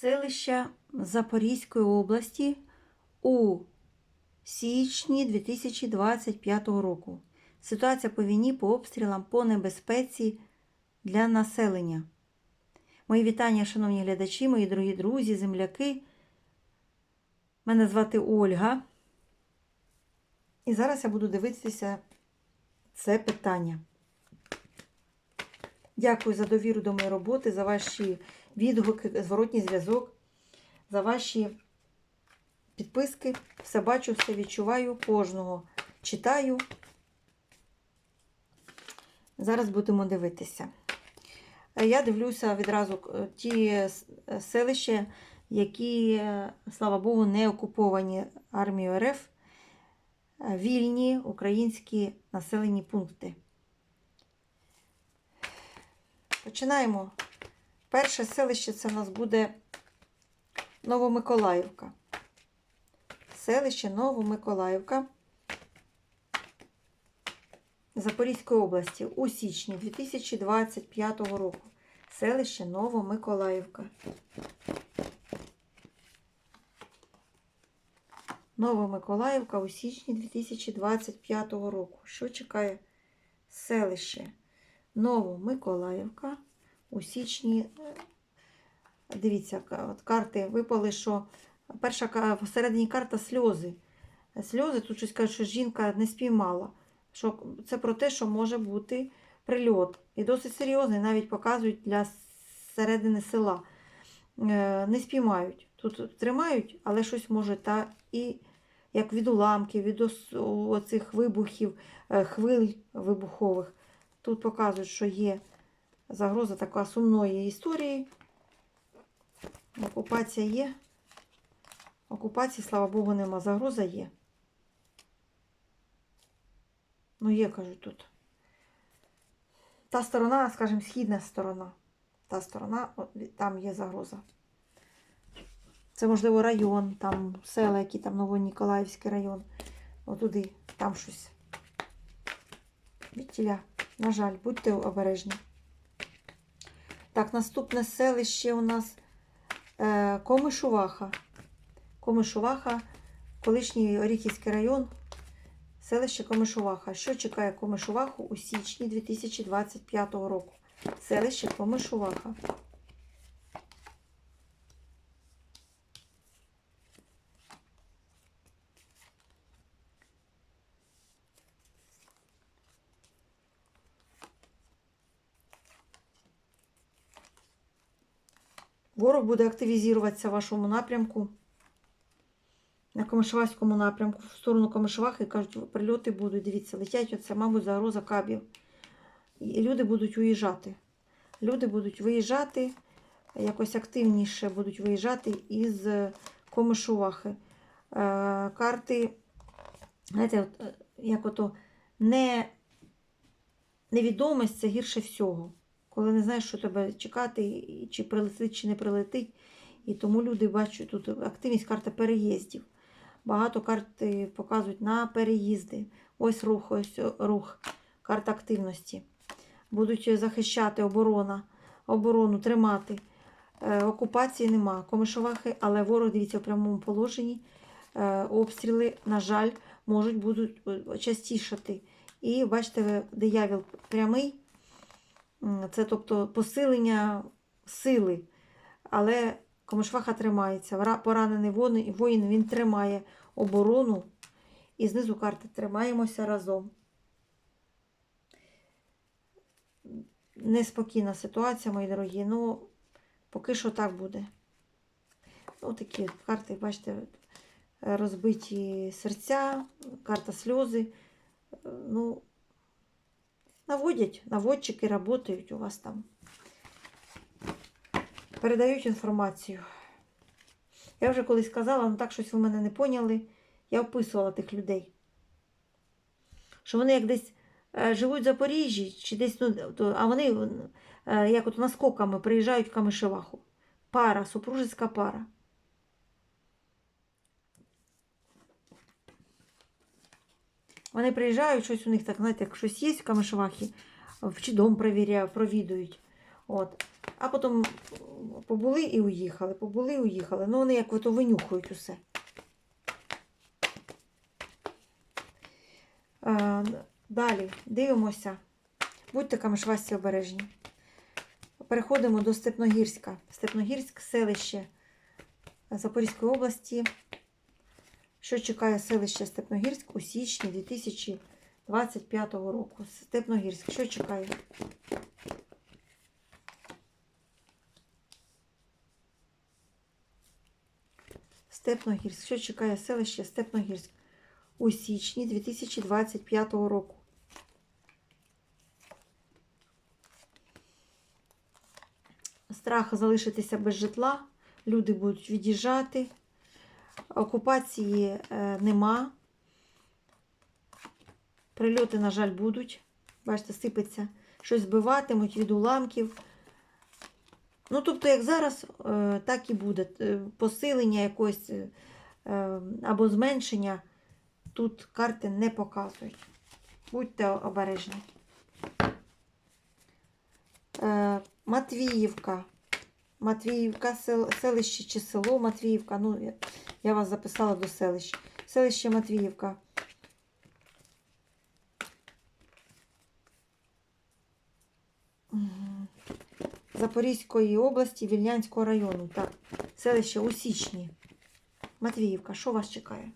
селища Запорізької області у січні 2025 року. Ситуація по війні, по обстрілам, по небезпеці для населення. Мої вітання, шановні глядачі, мої дорогі друзі, земляки. Мене звати Ольга. І зараз я буду дивитися це питання. Дякую за довіру до моєї роботи, за ваші відгуки, зворотній зв'язок, за ваші підписки. Все бачу, все відчуваю, кожного читаю. Зараз будемо дивитися. Я дивлюся відразу е, ті селища, які, е, слава Богу, не окуповані армією РФ, е, вільні українські населені пункти. Починаємо. Перше селище це у нас буде Новомиколаївка. Селище Новомиколаївка Запорізької області у січні 2025 року. Селище Новомиколаївка. Новомиколаївка у січні 2025 року. Що чекає селище? Новомиколаївка у січні. Дивіться, от карти випали, що перша посередині карта сльози. Сльози, тут щось кажуть, що жінка не спіймала. Що Це про те, що може бути прильот. І досить серйозний, навіть показують для середини села. Е, Не спіймають. Тут тримають, але щось може та і як від уламків, від оцих вибухів, е, хвиль вибухових. Тут показують, що є загроза така сумної історії. Окупація є. Окупації, слава Богу, нема. Загроза є. Ну, є, кажуть, тут. Та сторона, скажімо, східна сторона. Та сторона, там є загроза. Це, можливо, район, там села, які там Новоніколаївський район. Отуди, там щось. Відтіля. На жаль, будьте обережні. Так, наступне селище у нас е, Комишуваха. Комишуваха, колишній Оріхівський район, селище Комишуваха. Що чекає Комишуваху у січні 2025 року? Селище Комишуваха. Ворог буде активізуватися в вашому напрямку. На Комишеваському напрямку, в сторону Комишевахи, кажуть, прильоти будуть. Дивіться, летять оце, мабуть, загроза кабів. І люди будуть виїжджати. Люди будуть виїжджати, якось активніше будуть виїжджати із Комишувахи. Е, карти, знаєте, е, як ото не, невідомість це гірше всього коли не знаєш, що тебе чекати, чи прилетить, чи не прилетить. І тому люди бачать тут активність карта переїздів. Багато карт показують на переїзди. Ось рух, ось рух, карта активності. Будуть захищати оборона, оборону тримати. Е, окупації нема. Комишовахи, але ворог, дивіться, в прямому положенні. Е, обстріли, на жаль, можуть будуть е, частішати. І бачите, диявіл прямий. Це тобто посилення сили. Але Комишваха тримається. Поранений воїн він тримає оборону. І знизу карти тримаємося разом. Неспокійна ситуація, мої дорогі. Ну, поки що так буде. Ну, такі карти, бачите, розбиті серця, карта сльози. Ну, Наводять, наводчики працюють у вас там. Передають інформацію. Я вже колись сказала, ну так щось ви мене не поняли. Я описувала тих людей. Що вони як десь е, живуть в Запоріжжі, чи десь, ну, то, а вони е, як от наскоками приїжджають в Камишеваху. Пара, супружеська пара. Вони приїжджають, щось у них так, знаєте, як щось є в Камишвахі, чи дом провідують. От. А потім побули і уїхали, побули і уїхали. Ну, вони як ото винюхують усе. Е, Далі дивимося. Будьте камишвасті обережні. Переходимо до Степногірська. Степногірськ селище Запорізької області. Що чекає селище Степногірськ у січні 2025 року? Степногірськ, що чекає? Степногірськ. Що чекає селище Степногірськ у січні 2025 року? Страх залишитися без житла. Люди будуть від'їжджати. Окупації е, нема. Прильоти, на жаль, будуть. Бачите, сипеться. Щось збиватимуть від уламків. Ну, тобто, як зараз, е, так і буде. Е, Посилення якогось е, або зменшення тут карти не показують. Будьте обережні. Матвіївка. Матвіївка, селище чи село Матвіївка. Ну, я, вас записала до селища. Селище Матвіївка. Запорізької області, Вільнянського району. Так, селище у січні. Матвіївка, що вас чекає?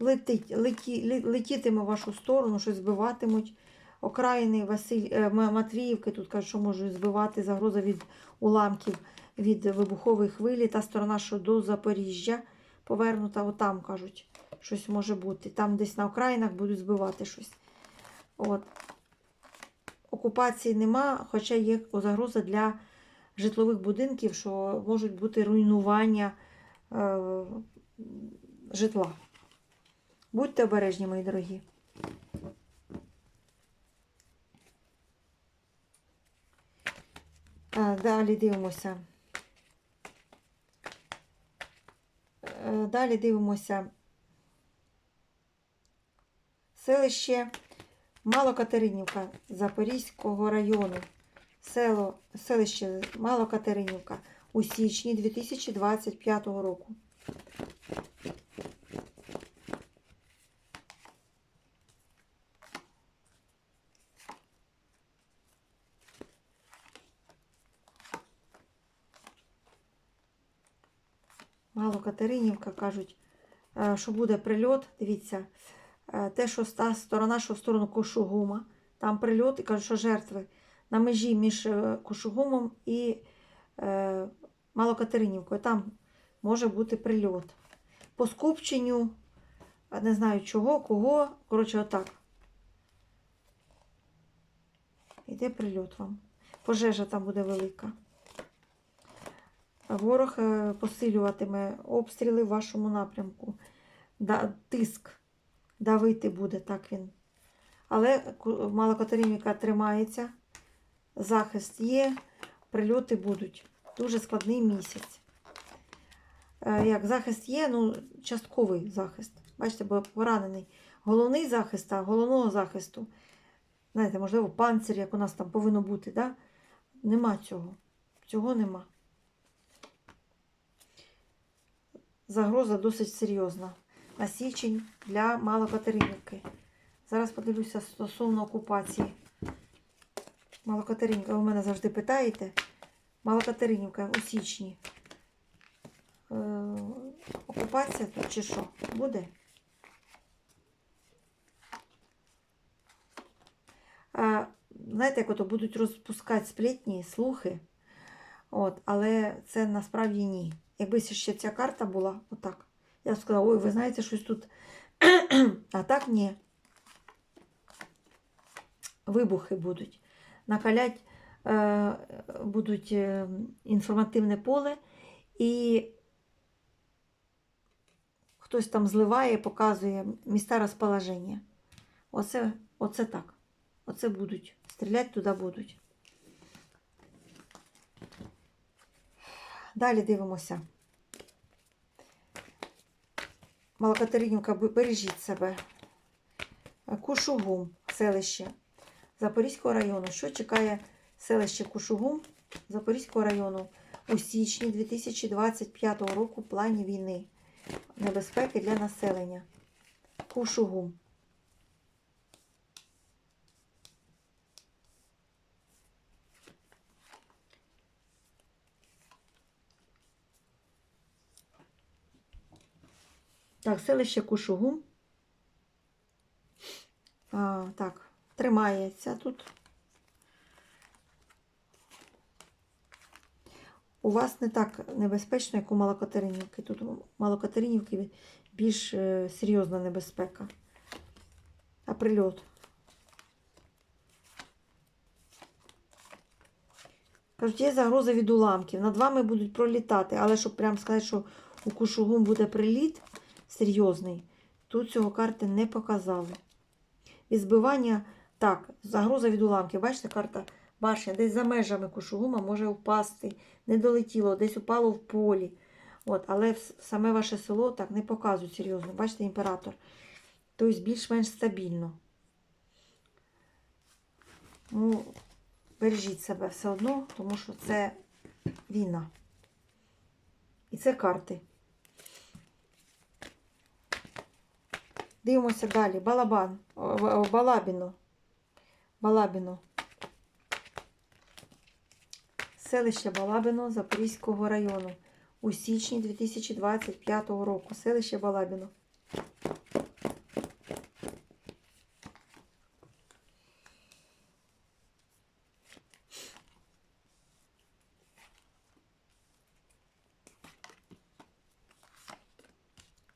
Летить, леті, летітиме в вашу сторону, щось збиватимуть. Окраїни Василь, е, Матвіївки, тут кажуть, що можуть збивати загроза від уламків від вибухової хвилі. Та сторона, що до Запоріжжя повернута, отам кажуть, щось може бути. Там десь на окраїнах будуть збивати щось. От. Окупації нема, хоча є загроза для житлових будинків, що можуть бути руйнування е, житла. Будьте обережні, мої дорогі. А, Далі дивимося. Е, Далі дивимося. Селище Малокатеринівка Запорізького району. Село, селище Малокатеринівка у січні 2025 року. Малокатеринівка кажуть, е, що буде прильот. Дивіться, е, те, що та сторона, що в сторону Кошугума, там прильот і кажуть, що жертви на межі між е, Кошугумом і е, Малокатеринівкою. Там може бути прильот. По скупченню, не знаю чого, кого. Коротше, отак. Іде прильот вам. Пожежа там буде велика. Ворог е, посилюватиме обстріли в вашому напрямку. Да, тиск давити буде, так він. Але Малокатеринівка тримається, захист є, прильоти будуть. Дуже складний місяць. Е, Як захист є, ну, частковий захист. Бачите, бо поранений. Головний захист, а головного захисту, знаєте, можливо, панцир, як у нас там повинно бути, да? нема цього. Цього нема. Загроза досить серйозна. На січень для Малокатеринівки. Зараз подивлюся стосовно окупації. Малокатеринівка, ви мене завжди питаєте. Малокатеринівка у січні. Е, окупація тут чи що? Буде? А, знаєте, як ото будуть розпускати сплетні, слухи. От, але це насправді ні. Якби ще ця карта була отак. Я б сказала, ой, ви знаєте, щось тут. а так ні. Вибухи будуть. Накалять е, будуть е, інформативне поле, і хтось там зливає, показує міста розположення. Оце, оце так. Оце будуть. Стріляти туди будуть. Далі дивимося. Малокатеринівка, бережіть себе. Кушугум, селище Запорізького району. Що чекає селище Кушугум Запорізького району у січні 2025 року в плані війни? Небезпеки для населення. Кушугум. Так, селище Кушугум. А, так, тримається тут. У вас не так небезпечно, як у Малокатеринівки. Тут у Малокатеринівки більш е, серйозна небезпека. А прильот. Кажуть, є загроза від уламків. Над вами будуть пролітати, але щоб прям сказати, що у Кушугум буде приліт серйозний, тут цього карти не показали. Від збивання, так, загроза від уламків. Бачите, карта башня десь за межами Кушугума може впасти, не долетіло, десь упало в полі. От, але саме ваше село так не показують серйозно. Бачите, імператор. Тобто більш-менш стабільно. Ну, бережіть себе все одно, тому що це війна. І це карти. Дивимося далі. Балабан. Балабіно. Балабіно. Селище Балабіно Запорізького району. У січні 2025 року. Селище Балабіно.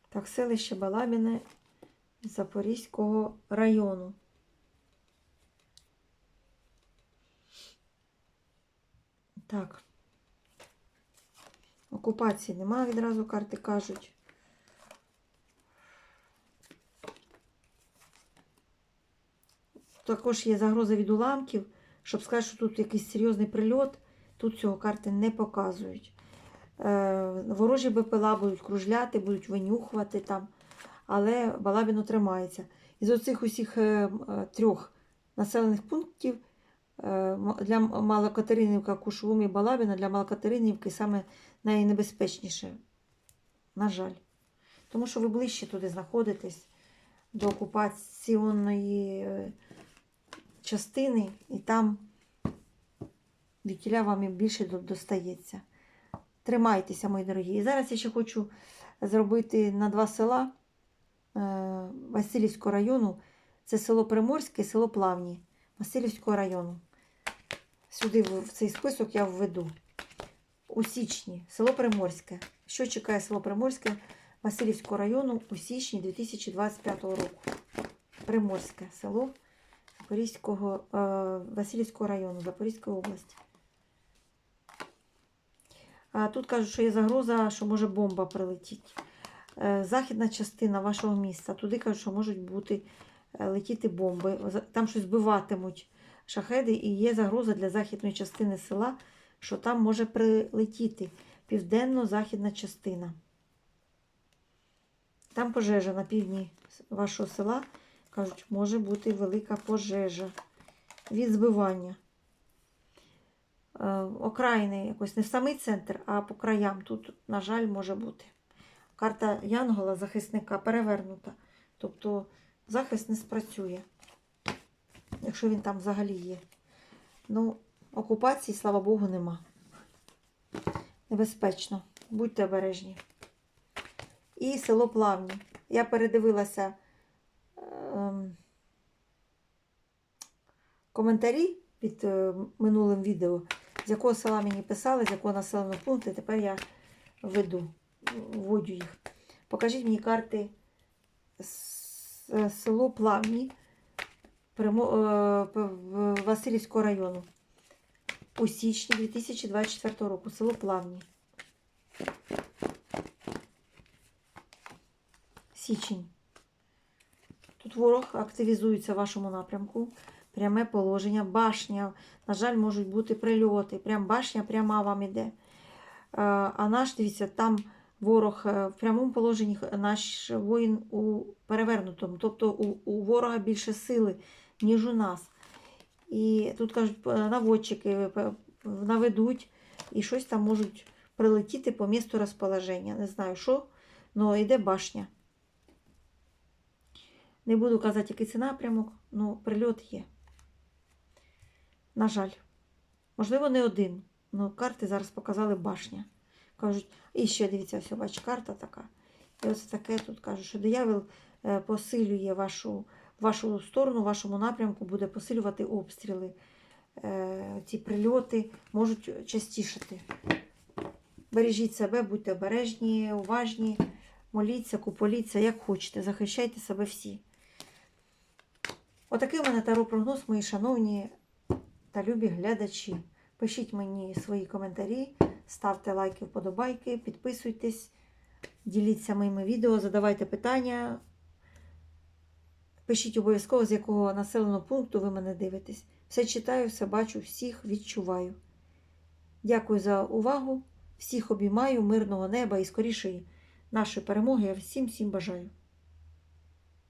Так, селище Балабіне Запорізького району. Так. Окупації немає, відразу карти кажуть. Також є загроза від уламків, щоб сказати, що тут якийсь серйозний прильот, тут цього карти не показують. Е, ворожі БПЛА будуть кружляти, будуть винюхувати там, але Балабіно тримається. Із оцих усіх е, е, трьох населених пунктів е, для Малокатеринівка, Кушугум і Балабіна, для Малокатеринівки саме найнебезпечніше. На жаль. Тому що ви ближче туди знаходитесь до окупаційної частини, і там від тіля вам і більше достається. Тримайтеся, мої дорогі. І зараз я ще хочу зробити на два села Васильівського району. Це село Приморське село Плавні Васильівського району. Сюди в цей список я введу. У січні село Приморське. Що чекає село Приморське Васильівського району у січні 2025 року? Приморське село Запорізького, е, Васильівського району Запорізької області. А тут кажуть, що є загроза, що може бомба прилетіти. Е, Західна частина вашого міста. Туди кажуть, що можуть бути е, летіти бомби. Там щось збиватимуть шахеди, і є загроза для західної частини села, що там може прилетіти південно-західна частина. Там пожежа на півдні вашого села. Кажуть, може бути велика пожежа від збивання. Е, окраїни якось не в самий центр, а по краям. Тут, на жаль, може бути. Карта Янгола, захисника, перевернута. Тобто захист не спрацює, якщо він там взагалі є. Ну, окупації, слава Богу, нема. Небезпечно. Будьте обережні. І село Плавні. Я передивилася ем, коментарі під е, минулим відео, з якого села мені писали, з якого населеного пункту. Тепер я веду, вводю їх. Покажіть мені карти е, село Плавні е, Васильівського району у січні 2024 року. Село Плавні. Січень. Тут ворог активізується в вашому напрямку. Пряме положення, башня. На жаль, можуть бути прильоти. Прям башня пряма вам іде. Е, А наш, дивіться, там ворог е, в прямому положенні, наш воїн у перевернутому, тобто у, у ворога більше сили, ніж у нас. І тут кажуть, наводчики наведуть і щось там можуть прилетіти по місту розположення. Не знаю що, але йде башня. Не буду казати, який це напрямок, але прильот є. На жаль. Можливо, не один. але карти зараз показали башня. Кажуть, і ще дивіться, ось бач, карта така. І ось таке тут кажуть, що диявол е, посилює вашу, вашу сторону, вашому напрямку буде посилювати обстріли. Е, Ці прильоти можуть частішати. Бережіть себе, будьте обережні, уважні, моліться, куполіться, як хочете, захищайте себе всі. Отакий у мене таро прогноз, мої шановні та любі глядачі. Пишіть мені свої коментарі, ставте лайки, вподобайки, підписуйтесь, діліться моїми відео, задавайте питання. Пишіть обов'язково, з якого населеного пункту ви мене дивитесь. Все читаю, все бачу, всіх відчуваю. Дякую за увагу. Всіх обіймаю, мирного неба і скорішої нашої перемоги. Я всім всім бажаю.